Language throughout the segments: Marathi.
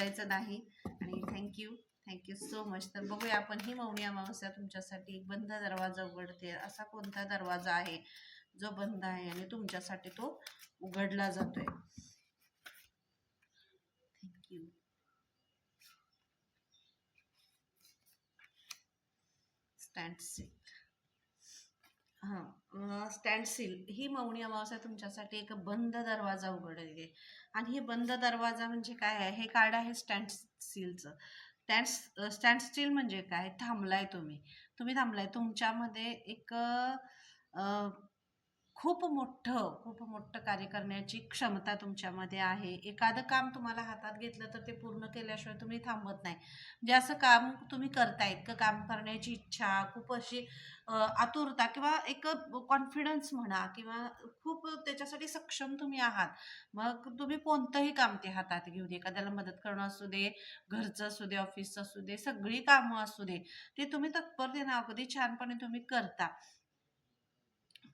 विसरायचं नाही. आणि थँक्यू थँक्यू सो मच तर बघूया आपण ही मौनी अमावस्या तुमच्यासाठी एक बंद दरवाजा उघडते. असा कोणता दरवाजा आहे? जो बंद आहे आणि तुमच्यासाठी तो उघडला जातोय. थँक्यू स्टँड सील हां. स्टँड सील ही मौनी अमावस्या तुमच्यासाठी एक बंद दरवाजा उघडली. आहे आणि हे बंद दरवाजा म्हणजे काय आहे? हे कार्ड आहे स्टँड सीलचं स्टँड स्टँड स्टील म्हणजे काय? थांबलाय तुम्ही. तुम्ही थांबलाय. तुमच्यामध्ये एक खूप मोठं खूप मोठं कार्य करण्याची क्षमता तुमच्यामध्ये आहे. एखादं काम तुम्हाला हातात घेतलं तर ते पूर्ण केल्याशिवाय तुम्ही थांबत नाही. म्हणजे असं काम तुम्ही करताय इतकं काम करण्याची इच्छा खूप अशी आतुरता किंवा एक कॉन्फिडन्स म्हणा किंवा खूप त्याच्यासाठी सक्षम तुम्ही आहात. मग तुम्ही कोणतंही काम ते हातात घेऊ दे. एखाद्याला मदत करणं असू दे घरचं असू दे ऑफिसचं असू दे सगळी कामं असू दे ते तुम्ही तत्परतेनं अगदी छानपणे तुम्ही करता.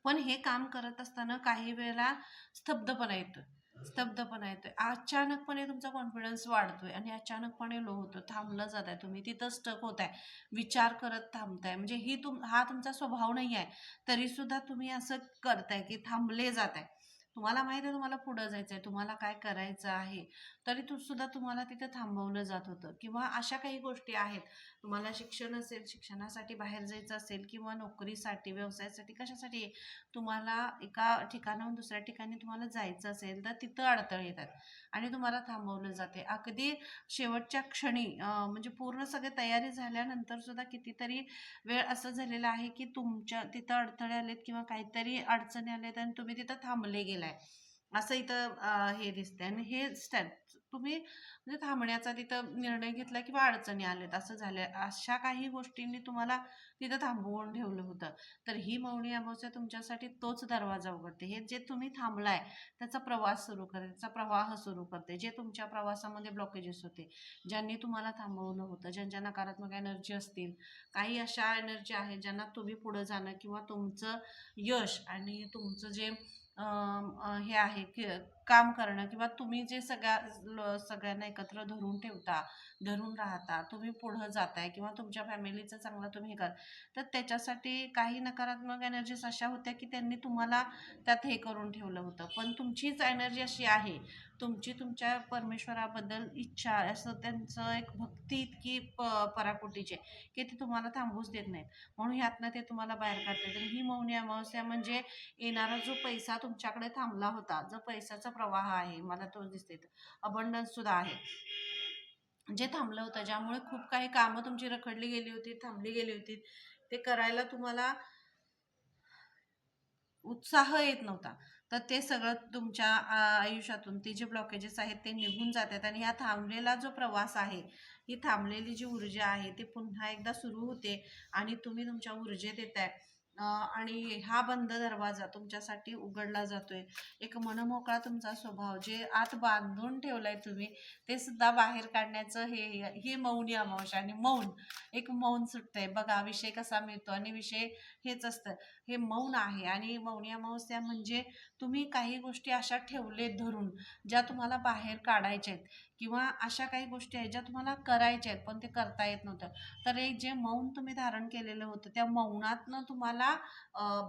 पण हे काम करत असताना काही वेळेला स्तब्धपणा येतोय. स्तब्धपणा येतोय. अचानकपणे तुमचा कॉन्फिडन्स वाढतोय आणि अचानकपणे लो होतो थांबलं जात आहे तुम्ही. तिथं स्टक होत आहे विचार करत थांबताय. म्हणजे ही तुम हा तुमचा स्वभाव नाही आहे तरी सुद्धा तुम्ही असं करताय की थांबले जात आहे तुम्हाला माहिती आहे तुम्हाला पुढं जायचं आहे तुम्हाला काय करायचं आहे तरी तू सुद्धा तुम्हाला तिथं थांबवलं जात होतं. किंवा अशा काही गोष्टी आहेत. तुम्हाला शिक्षण असेल शिक्षणासाठी बाहेर जायचं असेल किंवा नोकरीसाठी व्यवसायासाठी कशासाठी तुम्हाला एका ठिकाणाहून दुसऱ्या ठिकाणी तुम्हाला जायचं असेल तर तिथं अडथळे येतात आणि तुम्हाला थांबवलं जाते. अगदी शेवटच्या क्षणी म्हणजे पूर्ण सगळे तयारी झाल्यानंतर सुद्धा कितीतरी वेळ असं झालेला आहे की तुमच्या तिथं अडथळे आलेत किंवा काहीतरी अडचणी आलेत आणि तुम्ही तिथं थांबले गेलाय असं इथं हे दिसतंय. आणि हे स्टॅप तुम्ही म्हणजे थांबण्याचा तिथं निर्णय घेतला किंवा अडचणी आलेत असं झालं अशा काही गोष्टींनी तुम्हाला तिथं थांबवून ठेवलं होतं. तर ही मौनी अमावस्या तुमच्यासाठी तोच दरवाजा उघडते. हे जे तुम्ही थांबलाय त्याचा प्रवास सुरू करते त्याचा प्रवाह सुरू करते. जे तुमच्या प्रवासामध्ये ब्लॉकेजेस होते ज्यांनी तुम्हाला थांबवलं होतं ज्यांच्या नकारात्मक एनर्जी असतील काही अशा एनर्जी आहेत ज्यांना तुम्ही पुढं जाणं किंवा तुमचं यश आणि तुमचं जे हे आहे की काम करणं किंवा तुम्ही जे सगळ्या ल- सगळ्यांना एकत्र धरून ठेवता धरून राहता तुम्ही पुढं जाताय किंवा तुमच्या फॅमिलीचं चांगलं तुम्ही हे कर तर त्याच्यासाठी काही नकारात्मक एनर्जीज अशा होत्या की त्यांनी तुम्हाला त्यात हे करून ठेवलं होतं. पण तुमचीच एनर्जी अशी आहे तुमची तुमच्या परमेश्वराबद्दल इच्छा असं त्यांचं एक भक्ती इतकी प पराकोटीची आहे की ते तुम्हाला थांबूच देत नाहीत. म्हणून ह्यातनं ते तुम्हाला बाहेर काढते तर ही मौनी अमावस्या म्हणजे येणारा जो पैसा तुमच्याकडे थांबला होता जो पैशाचा प्रवाह आहे मला तो दिसते अबंडन्स सुद्धा आहे. जे थांबलं होतं ज्यामुळे खूप काही कामं तुमची रखडली गेली होती थांबली गेली होती ते करायला तुम्हाला उत्साह येत नव्हता. तर ते सगळं तुमच्या आयुष्यातून ते जे ब्लॉकेजेस आहेत ते निघून जातात आणि हा थांबलेला जो प्रवास आहे ही थांबलेली जी ऊर्जा आहे ती पुन्हा एकदा सुरू होते आणि तुम्ही तुमच्या ऊर्जेत येत आहे आणि हा बंद दरवाजा तुमच्यासाठी उघडला जातोय. एक मनमोकळा तुमचा स्वभाव जे आत बांधून ठेवलाय तुम्ही ते सुद्धा बाहेर काढण्याचं हे हे मौनी अमावस्या आणि मौन एक मौन सुटतंय. बघा विषय कसा मिळतो आणि विषय हेच असतं. हे मौन आहे. आणि मौनी अमावस्या म्हणजे तुम्ही काही गोष्टी अशा ठेवले धरून ज्या तुम्हाला बाहेर काढायच्या आहेत. किंवा अशा काही गोष्टी आहेत ज्या तुम्हाला करायच्या आहेत पण ते करता येत नव्हतं. तर एक जे मौन तुम्ही धारण केलेलं होतं त्या मौनातनं तुम्हाला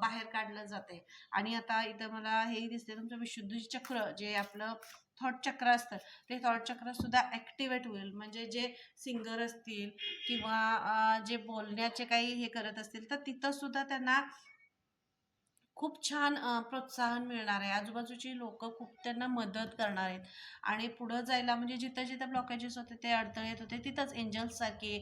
बाहेर काढलं जाते आणि आता इथं मला हे दिसते तुमचं विशुद्धी चक्र जे आपलं थॉट चक्र असतं ते थॉट चक्र सुद्धा ॲक्टिवेट होईल. म्हणजे जे सिंगर असतील किंवा जे बोलण्याचे काही हे करत असतील तर तिथं सुद्धा त्यांना खूप छान प्रोत्साहन मिळणार आहे. आजूबाजूची लोक खूप त्यांना मदत करणार आहेत. आणि पुढं जायला म्हणजे जिथं जिथं ब्लॉकेजेस होते ते अडथळे येत होते तिथंच एंजल्ससारखे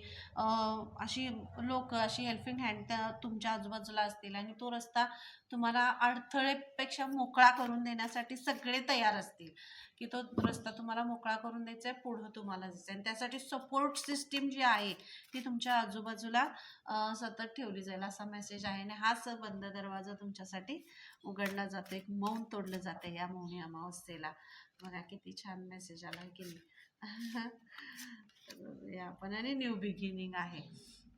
अशी लोक अशी हेल्पिंग हँड त्या तुमच्या आजूबाजूला असतील. आणि तो रस्ता तुम्हाला अडथळेपेक्षा मोकळा करून देण्यासाठी सगळे तयार असतील. की तो रस्ता तुम्हाला मोकळा करून द्यायचा आहे पुढं तुम्हाला जायचं आहे. आणि त्यासाठी सपोर्ट सिस्टीम जी आहे ती तुमच्या आजूबाजूला सतत ठेवली जाईल असा मेसेज आहे. आणि हाच बंद दरवाजा तुमच्यासाठी उघडला जातो एक मौन तोडलं जातं या मौनी अमावस्येला. बघा किती छान मेसेज आला की नाही. आपण. आणि न्यू बिगिनिंग आहे.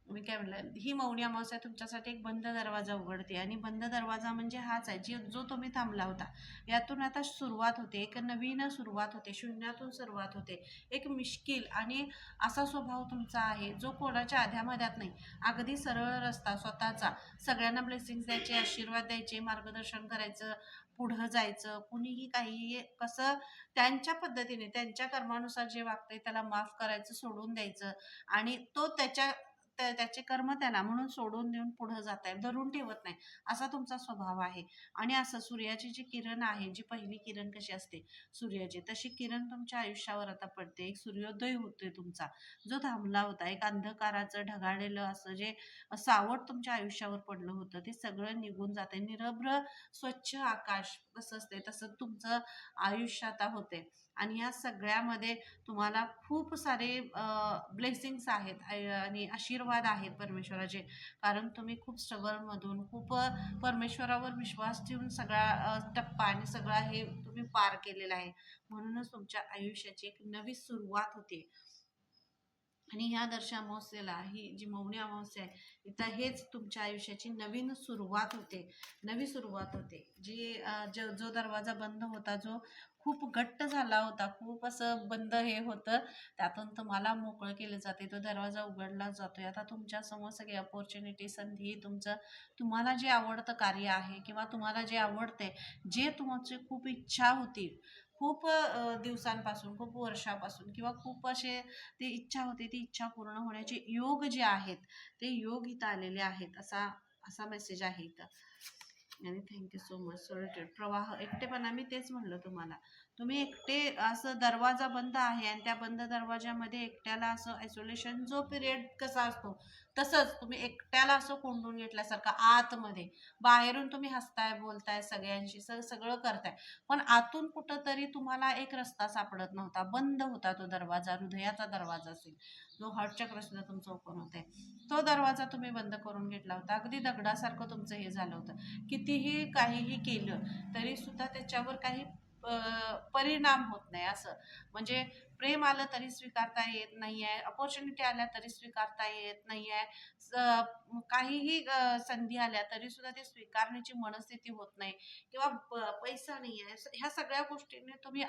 मी काय म्हणलं ही मौनी अमावस्या तुमच्यासाठी एक बंद दरवाजा उघडते आणि बंद दरवाजा म्हणजे हाच आहे जी जो तुम्ही थांबला होता. यातून आता सुरुवात होते एक नवीन सुरुवात होते शून्यातून सुरुवात होते. एक मिश्किल आणि असा स्वभाव तुमचा आहे जो कोणाच्या आध्यामध्यात नाही. अगदी सरळ रस्ता स्वतःचा. सगळ्यांना ब्लेसिंग द्यायचे आशीर्वाद द्यायचे मार्गदर्शन करायचं पुढं जायचं कुणीही काही कसं त्यांच्या पद्धतीने त्यांच्या कर्मानुसार जे वागतंय त्याला माफ करायचं सोडून द्यायचं. आणि तो त्याच्या त्याचे कर्म त्याला म्हणून सोडून देऊन पुढे जात आहे धरून ठेवत नाही. असा तुमचा स्वभाव आहे. आणि असं सूर्याची जी किरण आहे जी पहिली किरण कशी असते? सूर्याची. तशी किरण तुमच्या आयुष्यावर आता पडते. एक सूर्योदय होतोय तुमचा. जो थांबला होता. एक अंधकाराचं ढगाळलेलं असं जे सावट तुमच्या आयुष्यावर पडलं होतं ते सगळं निघून जात आहे निरभ्र स्वच्छ आकाश कसं असते तसं तुमचं आयुष्य आता होते आणि या सगळ्यामध्ये तुम्हाला खूप सारे ब्लेसिंग्स आहेत आणि आशीर्वाद आहेत परमेश्वराचे. कारण तुम्ही खूप स्ट्रगलमधून खूप परमेश्वरावर विश्वास ठेवून सगळा टप्पा आणि सगळा हे तुम्ही पार केलेला आहे. म्हणूनच तुमच्या आयुष्याची एक नवी सुरुवात होते. आणि ह्या दर्श अमावस्येला ही जी मौनी अमावस्या आहे इथं हेच तुमच्या आयुष्याची नवीन सुरुवात होते. नवी सुरुवात होते. जी जो जो दरवाजा बंद होता जो खूप घट्ट झाला होता खूप असं बंद हे होतं. त्यातून तुम्हाला मोकळं केलं जाते तो दरवाजा उघडला जातोय. आता तुमच्यासमोर सगळी अपॉर्च्युनिटी संधी तुमचं तुम्हाला जे आवडतं कार्य आहे किंवा तुम्हाला जे आवडते जे तुमची खूप इच्छा होती खूप दिवसांपासून खूप वर्षापासून किंवा खूप असे ती इच्छा होती ती इच्छा पूर्ण होण्याचे योग जे आहेत ते योग इथं आलेले आहेत असा असा मेसेज आहे इथं. आणि थँक्यू सो मच सॉलिटेड प्रवाह एकटेपणा मी तेच म्हणलं तुम्हाला. तुम्ही एकटे असं दरवाजा बंद आहे आणि त्या बंद दरवाजामध्ये एकट्याला असं आयसोलेशन जो पिरियड कसा असतो तसंच तुम्ही एकट्याला असं कोंडून घेतल्यासारखं आतमध्ये. बाहेरून तुम्ही हसताय बोलताय सगळ्यांशी स सगळं करताय. पण आतून कुठंतरी तुम्हाला एक रस्ता सापडत नव्हता. बंद होता तो दरवाजा हृदयाचा दरवाजा असेल. जो हार्टच्या प्रश्न तुमचं ओपन होतंय. तो दरवाजा तुम्ही बंद करून घेतला होता. अगदी दगडासारखं तुमचं हे झालं होतं. कितीही काहीही केलं तरी सुद्धा त्याच्यावर काही परिणाम होत नाही असं. म्हणजे प्रेम आलं तरी स्वीकारता येत नाही आहे अपॉर्च्युनिटी आल्या तरी स्वीकारता येत नाही आहे काहीही संधी आल्या तरी सुद्धा ते स्वीकारण्याची मनस्थिती होत नाही किंवा पैसा नाही आहे ह्या सगळ्या गोष्टींनी तुम्ही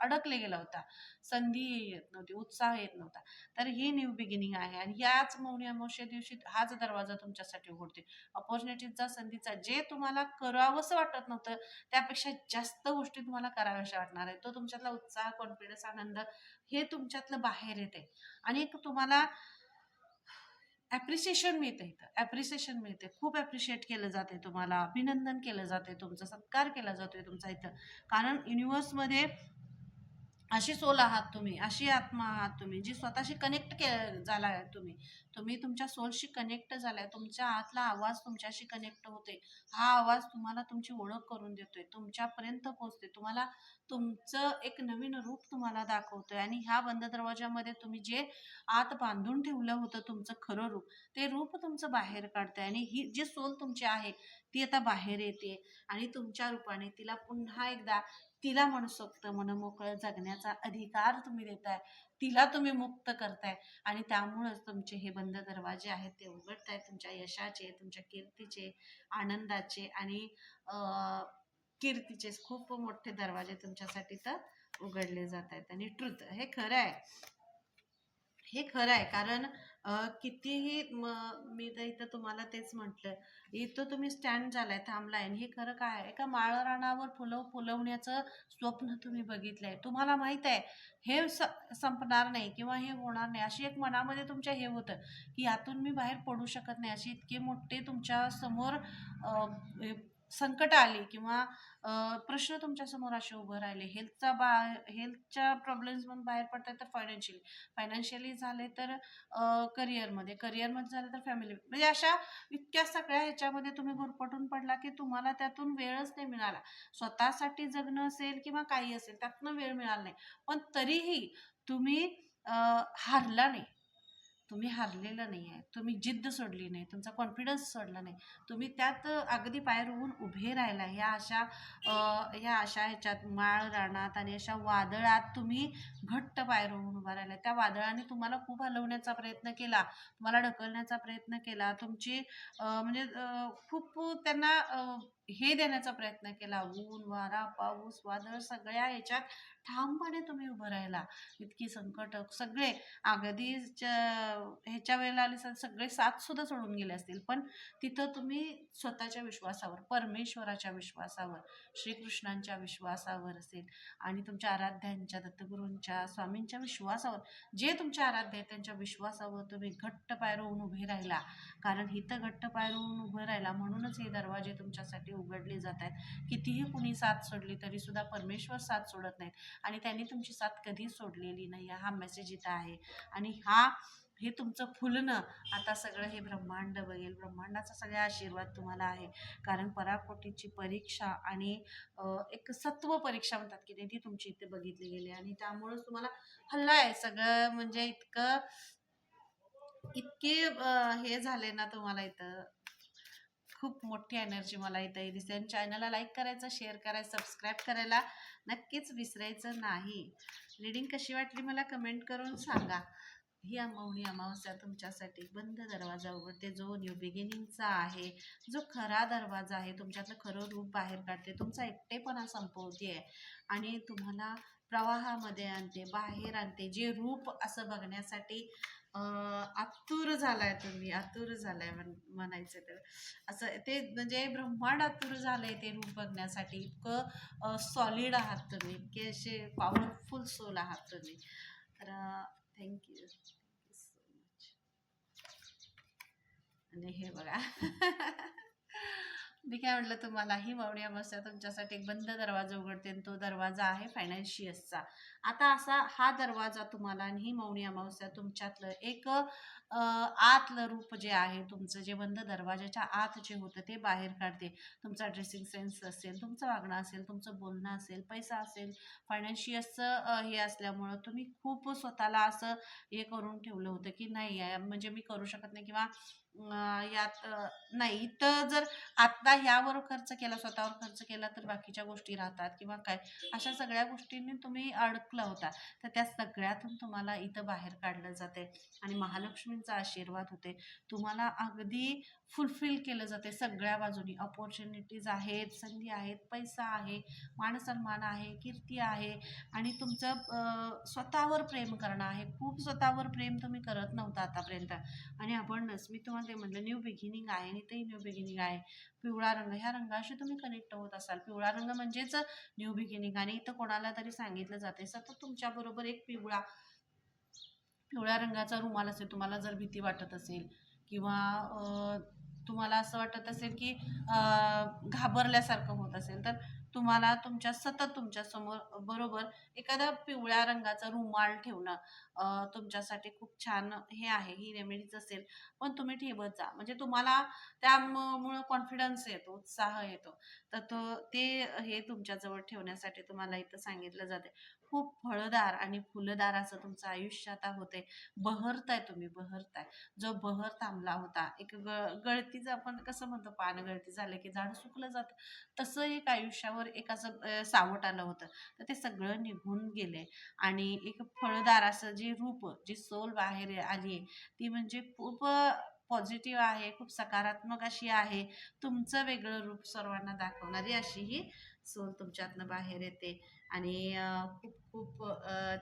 अडकले गेला होता. संधी येत नव्हती उत्साह येत नव्हता. तर ही न्यू बिगिनिंग आहे आणि याच मौनी अमावस्या दिवशी हाच दरवाजा तुमच्यासाठी उघडते. अपॉर्च्युनिटीचा संधीचा जे तुम्हाला करावंसं वाटत नव्हतं त्यापेक्षा जास्त गोष्टी तुम्हाला कराव्याशा वाटणार आहे तो तुमच्यातला उत्साह कॉन्फिडन्स आनंद हे तुमच्यातलं बाहेर येते. आणि एक तुम्हाला ॲप्रिसिएशन मिळते इथं. ॲप्रिसिएशन मिळते. खूप ॲप्रिशिएट केलं जाते तुम्हाला. अभिनंदन केलं जाते. तुमचा सत्कार केला जातोय तुमचा इथं. कारण युनिवर्समध्ये अशी सोल आहात तुम्ही अशी आत्मा आहात तुम्ही जी स्वतःशी कनेक्ट के झाला आहे तुम्ही. तुम्ही तुमच्या सोलशी कनेक्ट झालाय तुमच्या आतला आवाज तुमच्याशी कनेक्ट होते हा आवाज तुम्हाला तुमची ओळख करून देतोय तुमच्यापर्यंत पोहोचते तुम्हाला तुमचं एक नवीन रूप तुम्हाला दाखवतोय आणि ह्या बंद दरवाजामध्ये तुम्ही जे आत बांधून ठेवलं होतं तुमचं खरं रूप ते रूप तुमचं बाहेर काढतंय आणि ही जी सोल तुमची आहे ती आता बाहेर येते आणि तुमच्या रूपाने तिला पुन्हा एकदा तिला मनसोक्त मनमोकळं जगण्याचा अधिकार तुम्ही देताय. तिला तुम्ही मुक्त करताय. आणि त्यामुळंच तुमचे हे बंद दरवाजे आहेत ते उघडतायत तुमच्या यशाचे तुमच्या कीर्तीचे आनंदाचे आणि कीर्तीचे खूप मोठे दरवाजे तुमच्यासाठी तर उघडले जात आहेत आणि ट्रुथ हे खरं आहे. हे खरं आहे. कारण कितीही म- मी तर इथं तुम्हाला तेच म्हटलं इथं तुम्ही स्टँड झालाय थांबलाय आणि हे खरं काय आहे? एका माळरानावर फुलं फुलवण्याचं स्वप्न तुम्ही बघितलंय. तुम्हाला माहीत आहे हे स- संपणार नाही किंवा हे होणार नाही. अशी एक मनामध्ये तुमच्या हे होतं की यातून मी बाहेर पडू शकत नाही. अशी इतके मोठे तुमच्यासमोर हे संकट आली किंवा प्रश्न तुमच्यासमोर असे उभं राहिले. हेल्थचा बा हेल्थच्या प्रॉब्लेम्स म्हणून बाहेर पडताय तर फायनान्शियली फायनान्शियली झाले तर करिअरमध्ये करिअरमध्ये झाले तर फॅमिली म्हणजे अशा इतक्या सगळ्या ह्याच्यामध्ये तुम्ही गुरपटून पडला की तुम्हाला त्यातून वेळच नाही मिळाला. स्वतःसाठी जगणं असेल किंवा काही असेल त्यातनं वेळ मिळाला नाही. पण तरीही तुम्ही हारला नाही. तुम्ही हारलेलं नाही आहे तुम्ही जिद्द सोडली नाही तुमचा कॉन्फिडन्स सोडला नाही तुम्ही त्यात अगदी पाय होऊन उभे राहिला. ह्या अशा ह्या अशा ह्याच्यात माळ रानात आणि अशा वादळात तुम्ही घट्ट पायर होऊन उभा राहिला. त्या वादळाने तुम्हाला खूप हलवण्याचा प्रयत्न केला तुम्हाला ढकलण्याचा प्रयत्न केला. तुमची म्हणजे खूप त्यांना हे देण्याचा प्रयत्न केला. ऊन वारा पाऊस वादळ सगळ्या याच्यात ठामपणे तुम्ही उभं राहिला. इतकी संकट सगळे अगदी ह्याच्या वेळेला आले सगळे साथ सुद्धा सोडून गेले असतील. पण तिथं तुम्ही स्वतःच्या विश्वासावर परमेश्वराच्या विश्वासावर श्रीकृष्णांच्या विश्वासावर असेल आणि तुमच्या आराध्यांच्या दत्तगुरूंच्या स्वामींच्या विश्वासावर जे तुमच्या आराध्य आहेत त्यांच्या विश्वासावर तुम्ही घट्ट पायरवून उभे राहिला. कारण हिथं घट्ट पायरवून उभं राहिला म्हणूनच हे दरवाजे तुमच्यासाठी उघडली जात आहेत. कितीही कुणी साथ सोडली तरी सुद्धा परमेश्वर साथ सोडत नाहीत. आणि त्यांनी तुमची साथ कधी सोडलेली नाही हा मेसेज इथं आहे. आणि हा हे तुमचं फुलणं आता सगळं हे ब्रह्मांड बघेल. ब्रह्मांडाचा सगळा आशीर्वाद तुम्हाला आहे. कारण पराकोटीची परीक्षा आणि एक सत्व परीक्षा म्हणतात की ती तुमची इथे बघितली गेली. आणि त्यामुळेच तुम्हाला हल्ला आहे. सगळं म्हणजे इतकं इतके हे झाले ना तुम्हाला इथं. खूप मोठी एनर्जी मला इथे दिसते आणि चॅनलला लाईक करायचं शेअर करायचं सबस्क्राईब करायला नक्कीच विसरायचं नाही. रिडिंग कशी वाटली मला कमेंट करून सांगा. ही अमावणी अमावस्या तुमच्यासाठी बंद दरवाजा उघडते. जो न्यू बिगिनिंगचा आहे जो खरा दरवाजा आहे तुमच्यातलं खरं रूप बाहेर काढते. तुमचा एकटेपणा संपवते आहे आणि तुम्हाला प्रवाहामध्ये आणते बाहेर आणते जे रूप असं बघण्यासाठी आतुर झालाय तुम्ही आतुर झालाय म्हण म्हणायचं तर. असं ते म्हणजे ब्रह्मांड आतुर झालंय ते रूप बघण्यासाठी इतकं सॉलिड आहात तुम्ही इतके असे पॉवरफुल सोल आहात तुम्ही. तर थँक्यू सो मच आणि हे बघा. मी काय म्हटलं तुम्हाला ही मावणी अमावस्या तुमच्यासाठी एक बंद दरवाजा उघडते आणि तो दरवाजा आहे फायनान्शियसचा आता असा हा दरवाजा तुम्हाला आणि ही मौनी अमावस्या तुमच्यातलं एक आतलं रूप जे आहे तुमचं जे बंद दरवाजाच्या आत जे होतं ते बाहेर काढते. तुमचा ड्रेसिंग सेन्स असेल तुमचं वागणं असेल तुमचं बोलणं असेल पैसा असेल फायनान्शियसचं हे असल्यामुळं तुम्ही खूप स्वतःला असं हे करून ठेवलं होतं की नाही आहे, म्हणजे मी करू शकत नाही किंवा यात नाही इथं जर आत्ता ह्यावर खर्च केला स्वतःवर खर्च केला तर बाकीच्या गोष्टी राहतात किंवा काय? अशा सगळ्या गोष्टींनी तुम्ही अडकला होता. तर त्या सगळ्यातून तुम्हाला इथं बाहेर काढलं जाते आणि महालक्ष्मींचा आशीर्वाद होते तुम्हाला अगदी फुलफिल केलं जाते सगळ्या बाजूनी अपॉर्च्युनिटीज आहेत संधी आहेत पैसा आहे मानसन्मान आहे कीर्ती आहे आणि तुमचं स्वतःवर प्रेम करणं आहे. खूप स्वतःवर प्रेम तुम्ही करत नव्हता आतापर्यंत. आणि आपणच मी तुम्हाला रंगामध्ये म्हटलं न्यू बिगिनिंग आहे आणि तेही न्यू बिगिनिंग आहे. पिवळा रंग ह्या रंगाशी तुम्ही कनेक्ट होत असाल. पिवळा रंग म्हणजेच न्यू बिगिनिंग आणि इथं कोणाला तरी सांगितलं जाते सतत तुमच्याबरोबर एक पिवळा पिवळ्या रंगाचा रुमाल असेल तुम्हाला जर भीती वाटत असेल किंवा तुम्हाला असं वाटत असेल की घाबरल्यासारखं होत असेल तर तुम्हाला तुमच्या सतत तुमच्यासमोर बरोबर एखादा पिवळ्या रंगाचा रुमाल ठेवणं तुमच्यासाठी खूप छान हे आहे ही रेमेडीज असेल पण तुम्ही ठेवत जा. म्हणजे तुम्हाला त्यामुळं कॉन्फिडन्स येतो उत्साह येतो. तर तो ते हे तुमच्याजवळ ठेवण्यासाठी तुम्हाला इथं सांगितलं जाते. खूप फळदार आणि फुलदार असं तुमचं आयुष्य आता होते बहरताय तुम्ही बहरताय. जो बहर थांबला होता एक ग गळतीचं आपण कसं म्हणतो पान गळती झालं की झाड सुकलं जातं. तसं एक आयुष्यावर एक असं सावट आलं होतं. तर ते सगळं निघून गेले आणि एक फळदार असं जे रूप जी सोल बाहेर आली आहे ती म्हणजे खूप पॉझिटिव्ह आहे खूप सकारात्मक अशी आहे. तुमचं वेगळं रूप सर्वांना दाखवणारी अशी ही सोल तुमच्यातनं बाहेर येते. आणि खूप खूप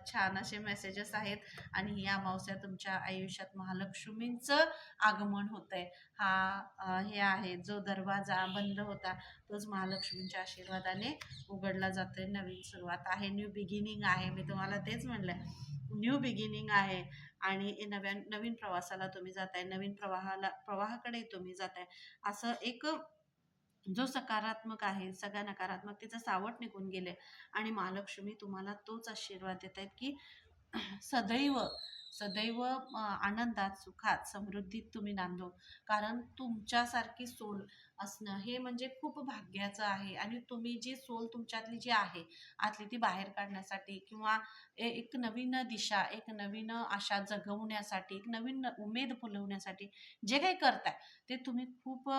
छान असे मेसेजेस आहेत. आणि ही अमावस्या तुमच्या आयुष्यात महालक्ष्मींचं आगमन होतंय. हा हे आहे जो दरवाजा बंद होता तोच महालक्ष्मींच्या आशीर्वादाने उघडला जातोय. नवीन सुरुवात आहे न्यू बिगिनिंग आहे. मी तुम्हाला तेच म्हणलं न्यू बिगिनिंग आहे. आणि नव्या नवीन प्रवासाला तुम्ही जाताय. नवीन प्रवाहाला प्रवाहाकडे तुम्ही जाताय. असं एक जो सकारात्मक आहे सगळ्या नकारात्मकतेचं सावट निघून गेले आणि महालक्ष्मी तुम्हाला तोच आशीर्वाद देत आहेत की सदैव सदैव आनंदात सुखात समृद्धीत तुम्ही नांदो. कारण तुमच्यासारखी सोल असणं हे म्हणजे खूप भाग्याचं आहे. आणि तुम्ही जी सोल तुमच्यातली जी आहे आतली ती बाहेर काढण्यासाठी किंवा ए- एक नवीन दिशा एक नवीन आशा जगवण्यासाठी एक नवीन उमेद फुलवण्यासाठी जे काही करताय ते तुम्ही खूप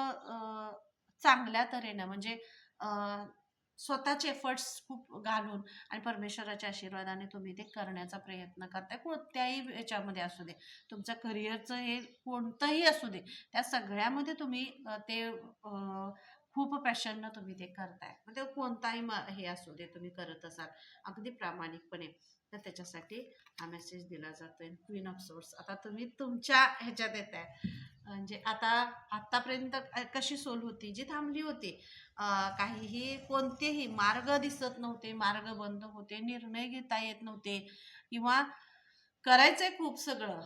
चांगल्या तऱ्हेनं म्हणजे स्वतःचे एफर्ट्स खूप घालून आणि परमेश्वराच्या आशीर्वादाने तुम्ही ते करण्याचा प्रयत्न करताय. कोणत्याही याच्यामध्ये असू दे तुमचं करिअरचं हे कोणतंही असू दे त्या सगळ्यामध्ये तुम्ही ते खूप पॅशननं तुम्ही ते करताय. म्हणजे कोणताही म- हे असू दे तुम्ही करत असाल अगदी प्रामाणिकपणे. तर त्याच्यासाठी हा मेसेज दिला जातोय. क्वीन ऑफ सोर्स आता तुम्ही तुमच्या ह्याच्यात येत आहे म्हणजे आता आत्तापर्यंत कशी सोल होती जी थांबली होती काहीही कोणतेही मार्ग दिसत नव्हते मार्ग बंद होते निर्णय घेता येत नव्हते किंवा करायचंय खूप सगळं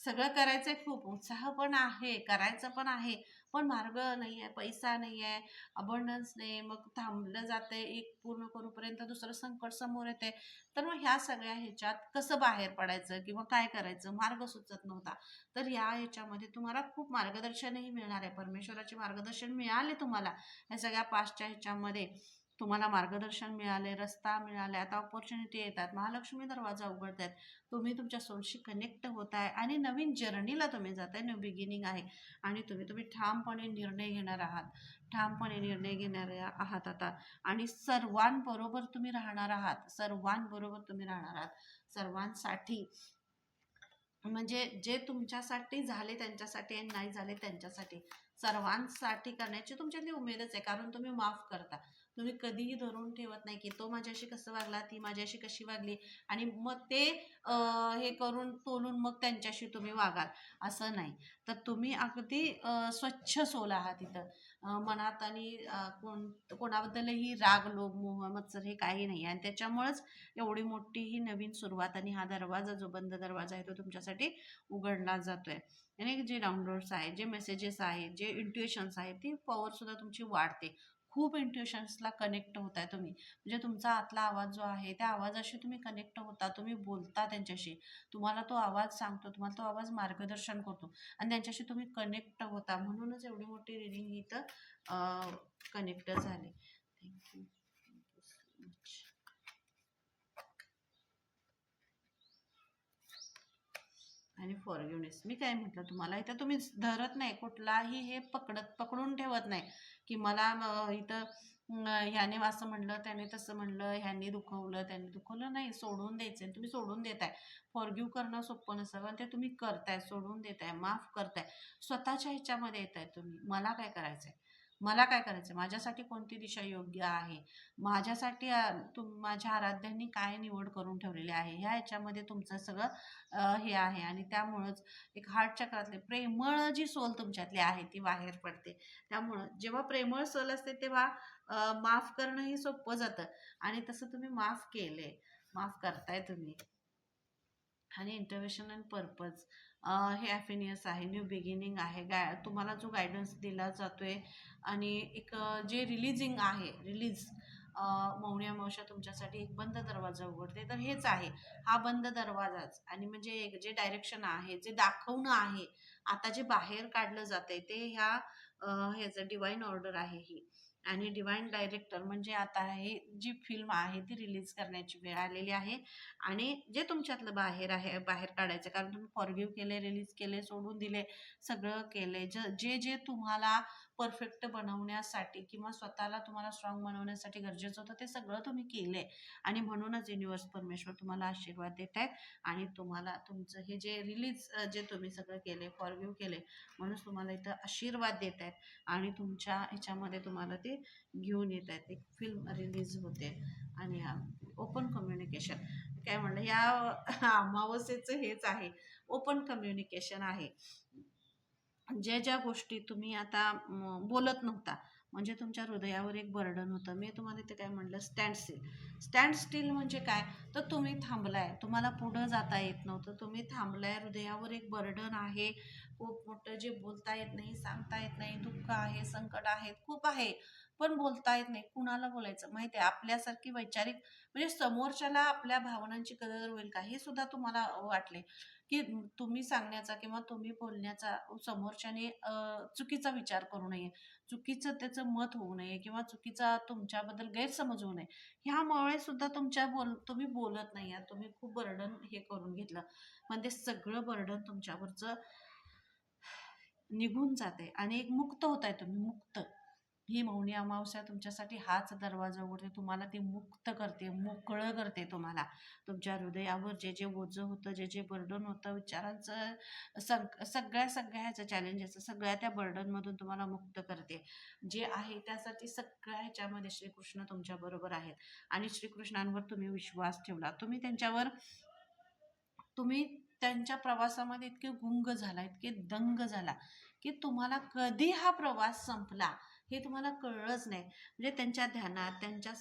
सगळं करायचंय खूप उत्साह पण आहे करायचं पण आहे पण मार्ग नाही आहे पैसा नाही आहे अबंडन्स नाही मग थांबलं जाते एक पूर्ण करूपर्यंत दुसरं संकट समोर येते तर मग ह्या सगळ्या ह्याच्यात कसं बाहेर पडायचं किंवा काय करायचं? मार्ग सुचत नव्हता. तर या ह्याच्यामध्ये तुम्हाला खूप मार्गदर्शनही मिळणार आहे. परमेश्वराचे मार्गदर्शन मिळाले तुम्हाला. या सगळ्या पाचच्या ह्याच्यामध्ये. तुम्हाला मार्गदर्शन मिळाले रस्ता मिळाले आता ऑपॉर्च्युनिटी येतात. महालक्ष्मी दरवाजा उघडत आहेत तुम्ही तुमच्या सोलशी कनेक्ट होत आहे आणि नवीन जर्नीला तुम्ही जात आहे न्यू बिगिनिंग आहे. आणि तुम्ही तुम्ही ठामपणे निर्णय घेणार आहात. ठामपणे निर्णय घेणार आहात आता. आणि सर्वांबरोबर तुम्ही राहणार आहात. सर्वांबरोबर तुम्ही राहणार आहात. सर्वांसाठी म्हणजे जे तुमच्यासाठी झाले त्यांच्यासाठी आणि नाही झाले त्यांच्यासाठी. सर्वांसाठी करण्याची तुमच्यातली उमेदच आहे. कारण तुम्ही माफ करता. तुम्ही कधीही धरून ठेवत नाही की तो माझ्याशी कसं वागला ती माझ्याशी कशी वागली आणि मग ते हे करून तोलून मग त्यांच्याशी तुम्ही वागाल असं नाही. तर तुम्ही अगदी स्वच्छ सोल आहात तिथं. मनात आणि कोण कोणाबद्दलही राग लोभ मोह मत्सर हे काही नाही आणि त्याच्यामुळंच एवढी मोठी ही नवीन सुरुवात आणि हा दरवाजा जो बंद दरवाजा आहे तो तुमच्यासाठी उघडला जातोय. आणि जे डाउनलोड्स आहेत जे मेसेजेस आहेत जे इंट्युएशन्स आहेत ती पॉवरसुद्धा तुमची वाढते. खूप इंट्युशन्सला कनेक्ट होताय तुम्ही. म्हणजे तुमचा आतला आवाज जो आहे त्या आवाजाशी तुम्ही कनेक्ट होता तुम्ही बोलता त्यांच्याशी. तुम्हाला तो आवाज सांगतो तुम्हाला तो आवाज मार्गदर्शन करतो. आणि त्यांच्याशी तुम्ही कनेक्ट होता. म्हणूनच एवढी मोठी रिडिंग इथं कनेक्ट झाली थँक्यू आणि फॉर मच आणि फॉरगिवनेस मी काय म्हटलं तुम्हाला? इथं तुम्ही धरत नाही. कुठलाही हे पकडत पकडून ठेवत नाही. की मला इथं ह्याने असं म्हणलं त्याने तसं म्हणलं ह्यांनी दुखवलं त्यांनी दुखवलं. नाही सोडून द्यायचं तुम्ही सोडून देताय. फॉरगिव्ह करणं सोपं नसतं पण ते तुम्ही करताय सोडून देताय माफ करताय. स्वतःच्या ह्याच्यामध्ये येत आहे तुम्ही. मला काय करायचं आहे मला काय करायचं माझ्यासाठी कोणती दिशा योग्य आहे? माझ्यासाठी तुम माझ्या आराध्यांनी काय निवड करून ठेवलेली आहे? ह्या याच्यामध्ये तुमचं सगळं हे आहे आणि त्यामुळंच एक हार्ट चक्रातले प्रेमळ जी सोल तुमच्यातली आहे ती बाहेर पडते. त्यामुळं जेव्हा प्रेमळ सोल असते तेव्हा माफ करणंही सोपं जातं. आणि तसं तुम्ही माफ केले माफ करताय तुम्ही. आणि इंटरव्हेशन अँड पर्पज हे ॲफिनियस आहे न्यू बिगिनिंग आहे. गाय तुम्हाला जो गायडन्स दिला जातो आहे आणि एक जे रिलीजिंग आहे रिलीज मौनी अमावस्या तुमच्यासाठी एक बंद दरवाजा उघडते. तर हेच आहे. हा बंद दरवाजाच. आणि म्हणजे एक जे डायरेक्शन आहे जे दाखवणं आहे आता जे बाहेर काढलं जात आहे ते ह्या ह्याचं डिवाईन ऑर्डर आहे ही. आणि डिवाईन डायरेक्टर म्हणजे आता हे जी फिल्म आहे ती रिलीज करण्याची वेळ आलेली आहे. आणि जे तुमच्यातलं बाहेर आहे बाहेर काढायचं कारण तुम्ही फॉरगिव्ह केले रिलीज केले सोडून दिले सगळं केले ज जे जे तुम्हाला परफेक्ट बनवण्यासाठी किंवा स्वतःला तुम्हाला स्ट्रॉंग बनवण्यासाठी गरजेचं होतं ते सगळं तुम्ही केलं आहे आणि म्हणूनच युनिवर्स परमेश्वर तुम्हाला आशीर्वाद देत आहेत आणि तुम्हाला तुमचं हे जे रिलीज जे तुम्ही सगळं केले फॉरगिव्ह केले म्हणून तुम्हाला इथं आशीर्वाद देत आहेत. आणि तुमच्या ह्याच्यामध्ये तुम्हाला ते घेऊन येत आहेत. एक फिल्म रिलीज होते. आणि ओपन कम्युनिकेशन काय म्हणलं? या अमावस्येचं हेच आहे. ओपन कम्युनिकेशन आहे. ज्या ज्या गोष्टी तुम्ही आता बोलत नव्हता म्हणजे तुमच्या हृदयावर एक बर्डन होतं. मी तुम्हाला इथे काय म्हणलं स्टँड स्टील. स्टँड स्टील म्हणजे काय? तर तुम्ही थांबलाय. तुम्हाला पुढं जाता येत नव्हतं. तुम्ही थांबलाय. हृदयावर एक बर्डन आहे. खूप मोठं जे बोलता येत नाही सांगता येत नाही. दुःख आहे संकट आहे खूप आहे. पण बोलता येत नाही. कुणाला बोलायचं? माहिती आहे? आपल्यासारखी वैचारिक म्हणजे समोरच्याला आपल्या भावनांची कदर होईल का? हे सुद्धा तुम्हाला वाटले. की तुम्ही सांगण्याचा किंवा तुम्ही बोलण्याचा समोरच्याने चुकीचा विचार करू नये. चुकीचं त्याचं मत होऊ नये किंवा चुकीचा तुमच्याबद्दल गैरसमज होऊ नये. ह्यामुळे सुद्धा तुमच्या बोल तुम्ही बोलत नाही आहात. तुम्ही खूप बर्डन हे करून घेतलं. म्हणजे सगळं बर्डन तुमच्यावरचं निघून जाते आणि एक मुक्त होत आहे तुम्ही मुक्त. ही मौनी अमावस्या तुमच्यासाठी हाच दरवाजा उघडते. तुम्हाला ती मुक्त करते मोकळं करते तुम्हाला. तुमच्या हृदयावर जे जे ओझं होतं जे जे बर्डन होतं विचारांचं सग सगळ्या सगळ्या ह्याचं चॅलेंजेस सगळ्या त्या बर्डनमधून तुम्हाला मुक्त करते. जे आहे त्यासाठी सगळ्या ह्याच्यामध्ये श्रीकृष्ण तुमच्याबरोबर आहेत. आणि श्रीकृष्णांवर तुम्ही विश्वास ठेवला. तुम्ही त्यांच्यावर तुम्ही त्यांच्या प्रवासामध्ये इतके गुंग झाला इतके दंग झाला की तुम्हाला कधी हा प्रवास संपला? हे तुम्हाला कळलंच नाही. म्हणजे त्यांच्या ध्यानात त्यांच्या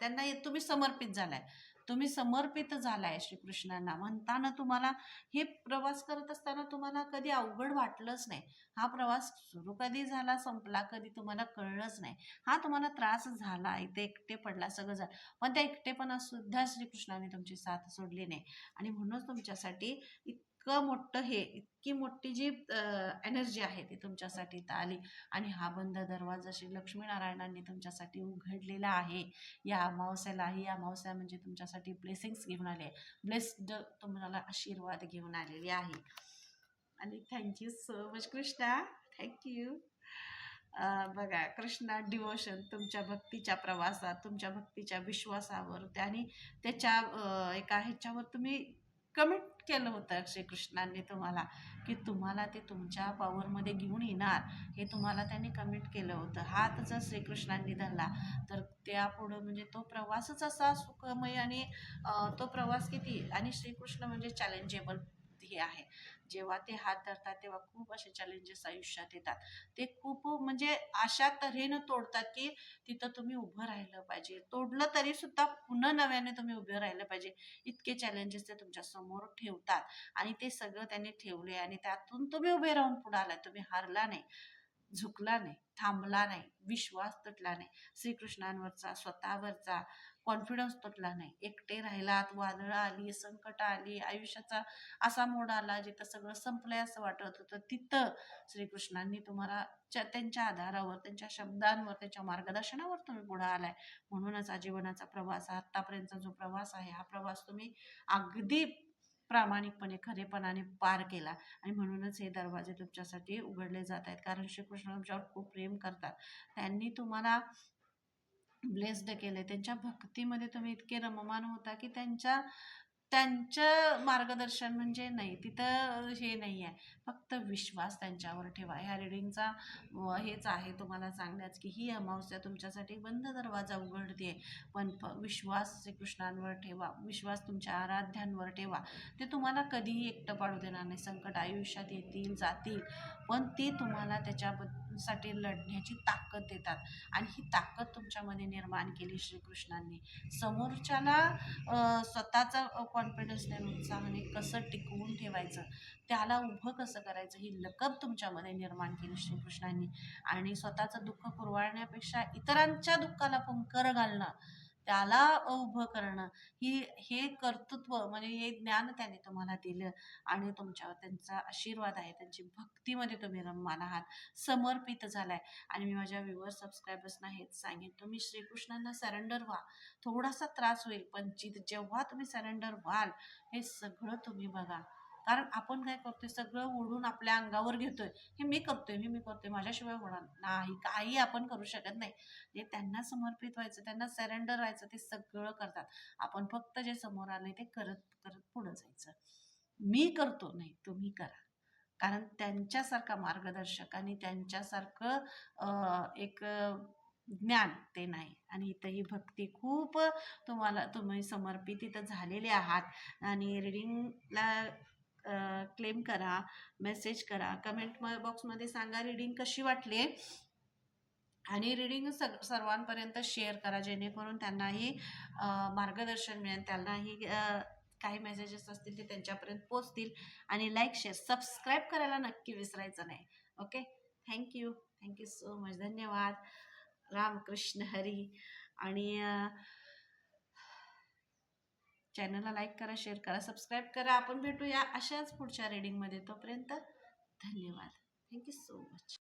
त्यांना तुम्ही समर्पित झालाय. तुम्ही समर्पित झालाय श्रीकृष्णांना. म्हणताना तुम्हाला हे प्रवास करत असताना तुम्हाला कधी अवघड वाटलंच नाही. हा प्रवास सुरू कधी झाला संपला कधी तुम्हाला कळलंच नाही. हा तुम्हाला त्रास झाला इथे एकटे पडला सगळं झालं. पण त्या एकटेपणा सुद्धा श्रीकृष्णाने तुमची साथ सोडली नाही. आणि म्हणूनच तुमच्यासाठी इतकं मोठं हे इतकी मोठी जी एनर्जी आहे ती तुमच्यासाठी इथं आली. आणि हा बंद दरवाजा श्री लक्ष्मीनारायणांनी तुमच्यासाठी उघडलेला आहे. या अमावस्याला ही अमावस्या म्हणजे तुमच्यासाठी ब्लेसिंग्स घेऊन आले ब्लेस्ड तुम्हाला आशीर्वाद घेऊन आलेले आहे. आणि thank you so much Krishna. Thank you बघा कृष्णा डिवोशन तुमच्या भक्तीच्या प्रवासात तुमच्या भक्तीच्या विश्वासावर आणि त्याच्या एका ह्याच्यावर तुम्ही कमिट केलं होतं श्रीकृष्णांनी तुम्हाला की तुम्हाला ते तुमच्या पॉवरमध्ये घेऊन येणार हे तुम्हाला त्यांनी कमिट केलं होतं. हात जर श्रीकृष्णांनी धरला तर त्यापुढं म्हणजे तो प्रवासच असा सुखमय आणि तो प्रवास किती? आणि श्रीकृष्ण म्हणजे चॅलेंजेबल हे आहे. जेव्हा ते हात धरतात तेव्हा खूप असे चॅलेंजेस आयुष्यात येतात. ते खूप म्हणजे अशा तऱ्हेनं तोडतात की तिथं तुम्ही उभं राहिलं पाहिजे. तोडलं तरी सुद्धा पुन्हा नव्याने तुम्ही उभं राहिलं पाहिजे. इतके चॅलेंजेस ते तुमच्यासमोर ठेवतात आणि ते सगळं त्यांनी ठेवले आणि त्यातून तुम्ही उभे राहून पुढे आलाय तुम्ही हारला नाही झुकला नाही थांबला नाही विश्वास तुटला नाही. श्रीकृष्णांवरचा स्वतःवरचा कॉन्फिडन्स तुटला नाही. एकटे राहिलात वादळं आली संकट आली आयुष्याचा असा मोड आला जिथं सगळं संपलंय असं वाटत होतं. तिथं श्रीकृष्णांनी तुम्हाला च्या- त्यांच्या आधारावर त्यांच्या शब्दांवर त्यांच्या मार्गदर्शनावर तुम्ही पुढे आलाय. म्हणूनच हा जीवनाचा प्रवास हा आत्तापर्यंतचा जो प्रवास आहे हा प्रवास तुम्ही अगदी प्रामाणिकपणे खरेपणाने पार केला. आणि म्हणूनच हे दरवाजे तुमच्यासाठी उघडले जात आहेत. कारण श्रीकृष्ण तुमच्यावर खूप प्रेम करतात. त्यांनी तुम्हाला ब्लेस्ड केले त्यांच्या भक्तीमध्ये तुम्ही इतके रममान होता की त्यांच्या त्यांचं मार्गदर्शन म्हणजे नाही तिथं हे नाही आहे फक्त विश्वास त्यांच्यावर ठेवा. ह्या रिडिंगचा हेच आहे तुम्हाला सांगण्याच की ही अमावस्या तुमच्यासाठी बंद दरवाजा उघडते आहे पण प- विश्वास श्रीकृष्णांवर ठेवा. विश्वास तुमच्या आराध्यांवर ठेवा. ते तुम्हाला कधीही एकटं पाडू देणार नाही. संकट आयुष्यात येतील जातील. पण ते तुम्हाला साठी लढण्याची ताकद देतात. आणि ही ताकद तुमच्यामध्ये निर्माण केली श्रीकृष्णांनी. समोरच्याला स्वतःचा स्वतःचा कॉन्फिडन्सने उत्साहाने कसं टिकवून ठेवायचं? त्याला उभं कसं करायचं? ही लकब तुमच्यामध्ये निर्माण केली श्रीकृष्णांनी. आणि स्वतःचं दुःख पुरवाळण्यापेक्षा इतरांच्या दुःखाला पंकर घालणं त्याला उभं करणं ही हे कर्तृत्व म्हणजे हे ज्ञान त्याने तुम्हाला दिलं आणि तुमच्यावर त्यांचा आशीर्वाद आहे. त्यांची भक्तीमध्ये तुम्ही रममान आहात समर्पित झालाय. आणि मी माझ्या व्ह्युअर सबस्क्रायबर्सना हेच सांगेन तुम्ही श्रीकृष्णांना सरेंडर व्हा. थोडासा त्रास होईल पण जेव्हा तुम्ही सरेंडर व्हाल हे सगळं तुम्ही बघा. कारण आपण काय करतोय सगळं ओढून आपल्या अंगावर घेतोय. हे मी करतोय हे मी करतोय माझ्याशिवाय होणार नाही. काही आपण करू शकत नाही. जे त्यांना समर्पित व्हायचं त्यांना सरेंडर व्हायचं ते सगळं करतात. आपण फक्त जे समोर आलंय ते करत करत पुढं जायचं. मी करतो नाही तुम्ही करा. कारण त्यांच्यासारखा मार्गदर्शक आणि त्यांच्यासारखं एक ज्ञान ते नाही. आणि इथं ही भक्ती खूप तुम्हाला तुम्ही समर्पित इथं झालेले आहात. आणि रिडिंगला क्लेम करा मेसेज करा. कमेंट बॉक्समध्ये सांगा रिडिंग कशी वाटली. आणि रिडिंग सग सर्वांपर्यंत शेअर करा जेणेकरून त्यांनाही मार्गदर्शन मिळेल. त्यांनाही काही मेसेजेस असतील ते त्यांच्यापर्यंत पोचतील आणि लाईक शेअर सबस्क्राईब करायला नक्की विसरायचं नाही. Okay thank you thank you so much धन्यवाद. रामकृष्ण हरी. आणि चॅनलला लाईक करा शेअर करा सबस्क्राईब करा. आपण भेटूया अशाच पुढच्या रीडिंगमध्ये. तोपर्यंत धन्यवाद. Thank you so much.